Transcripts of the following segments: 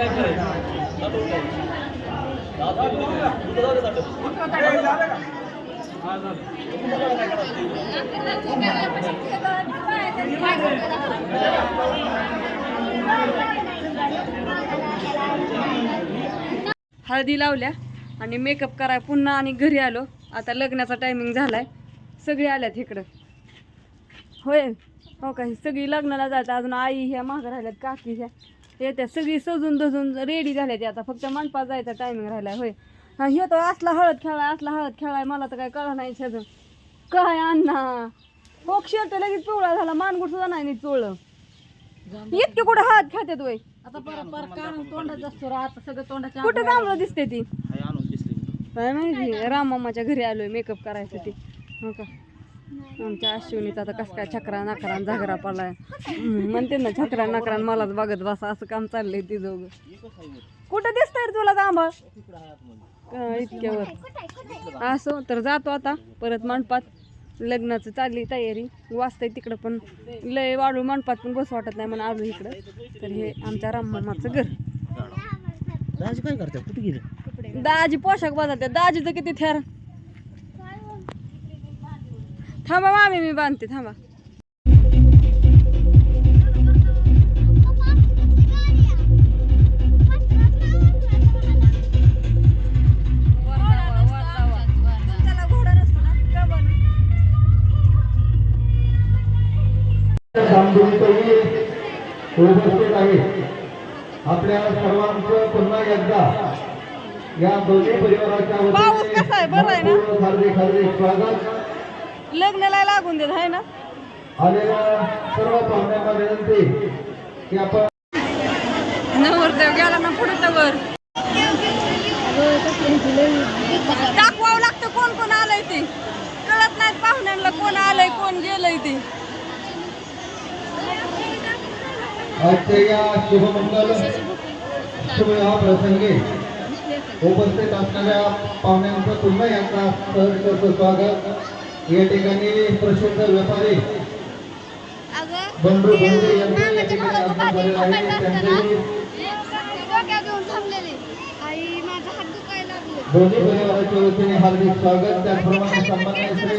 हळदी लावल्या आणि मेकअप कराय पुन्हा आणि घरी आलो. आता लग्नाचा टायमिंग झालाय. सगळी आल्यात इकडं. होय? हो का? सगळी लग्नाला जातात. अजून आई ह्या मागं राहिल्यात काकी ह्या. येत्या सगळी सजून धजून रेडी झाल्यात आता. फक्त मंडपात जायचा टायमिंग राहिलाय होय. हा ह्यो तो असला हळद खेळाय असला हळद खेळाय मला तर काय कळलं नाही अजून काय अण्णा? हो शर्ट लगेच पिवळा झाला मानगुट सुद्धा नाही चोळलं. इतके कुठं हळद खेळतात वय? आता परत परत काढून तोंडात जास्त आता सगळं तोंडाच्या कुठं चांगलं दिसते ती? काय माहिती राममामाच्या घरी आलोय मेकअप करायसाठी. हो का? आमच्या अश्विनीचा आता कस काय छकरा नाकरा आणि झागरा पडलाय. म्हणते ना छकरा नाकरा आणि मलाच बघत बसा असं काम चाललंय ती दोघं. कुठं दिसतंय रे तुला जांभळ? का इतक्यावर. असो तर जातो आता परत मंडपात. लग्नाचं चालली तयारी वाचतंय तिकडं पण. लय वाढू मंडपात पण बस वाटत नाही म्हणून आलो इकडं. तर हे आमच्या राममामाचं घर. राज काय करते कुठे गेले? दाजी पोशाख बदलते दाजीचं किती थेर. थांबा मामी मी बांधते थांबा. गांभीर्यतेने उपस्थित आहे? आपल्या सर्वांचं पुन्हा एकदा या दोन्ही परिवाराच्या हार्दिक हार्दिक स्वागत. लग्नाला लागून देत आहे ना? नवरदेव गेला ना पुढे वर. दाखवावं लागतं कोण कोण आलंय ते. कळत नाही पाहुण्यांना कोण आलंय कोण गेलंय ते. आजच्या या शुभमंगल शुभ या प्रसंगी उपस्थित असणाऱ्या पाहुण्यांचं पुन्हा एकदा सहर्ष स्वागत या ठिकाणी प्रसिद्ध व्यापारी बंडू दोन्ही परिवाराच्या वतीने हार्दिक स्वागत. त्याचप्रमाणे सन्मान्य श्री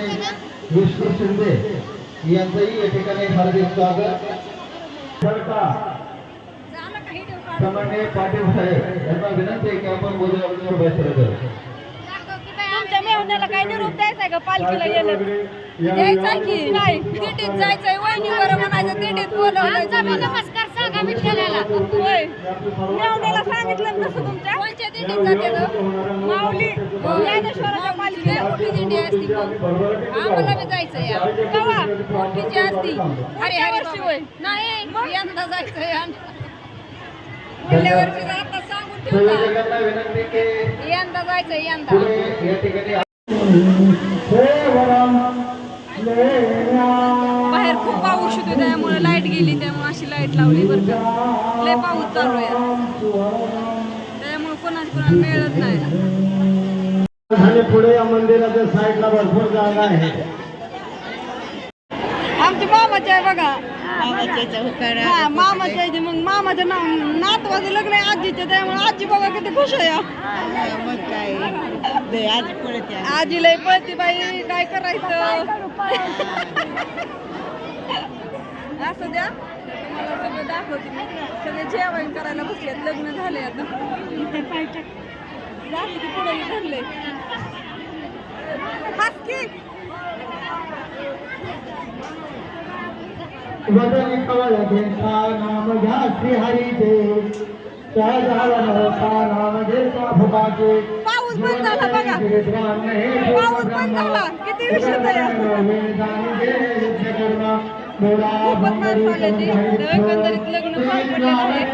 विष्णू शिंदे यांचंही या ठिकाणी हार्दिक स्वागत. सरका पाटील साहेब यांना विनंती आहे की आपण बोलूया बसलं तर मेहण्याला काय निरोप द्यायचा का? पालखीला येणं? द्यायचा की. नाही दिंडीत जायचंय वहिनीवर म्हणायचं दिंडीत बोलवलं नमस्कार सांगा विठ्ठलाला. होय. मेहण्याला सांगितलं नसतं तुमच्या? कोणच्या दिंडीत जाते माऊली ज्ञानेश्वराच्या पालखीला मोठी दिंडी असती आम्हाला बी जायचंय कवा? मोठीची असती. अरे हरे शिवय नाही यंदा जायचंय पुढल्या वर्षी आता सांगून ठेवू का? संयोजकांना विनंती की यंदा जायचंय यंदा. पुढे या ठिकाणी बाहेर खूप पाऊस होतो त्यामुळे लाइट गेली त्यामुळे अशी लाइट लावली बरं का. लय पाऊस चालू आहे. त्यामुळे कोणाच कोणाला मिळत नाही. पुढे या मंदिराच्या साईडला भरपूर जागा आहे आमच्या मामाचे आहे बघा हा मामाचे आहे ते. मग मामाचं नाव नातवाचं लग्न आहे आजीचं त्यामुळे आजी बघा किती खुश आहे. आजी लय पळती बाई काय करायचं? असं द्या. तुम्हाला सगळं दाखवते सगळे जेवण करायला बसलेत लग्न झाले आता. झाले की पुढे ठरले हात की वदनी कवळ घेता नाम घ्या श्री हरीचे सहजावन होता नाम घेता फुकाचे पाऊस बंद झाला बघा. पाऊस बंद झाला. किती विषय खूपच माणसं आले ते एकंदरीत लग्न पार पडलेलं आहे.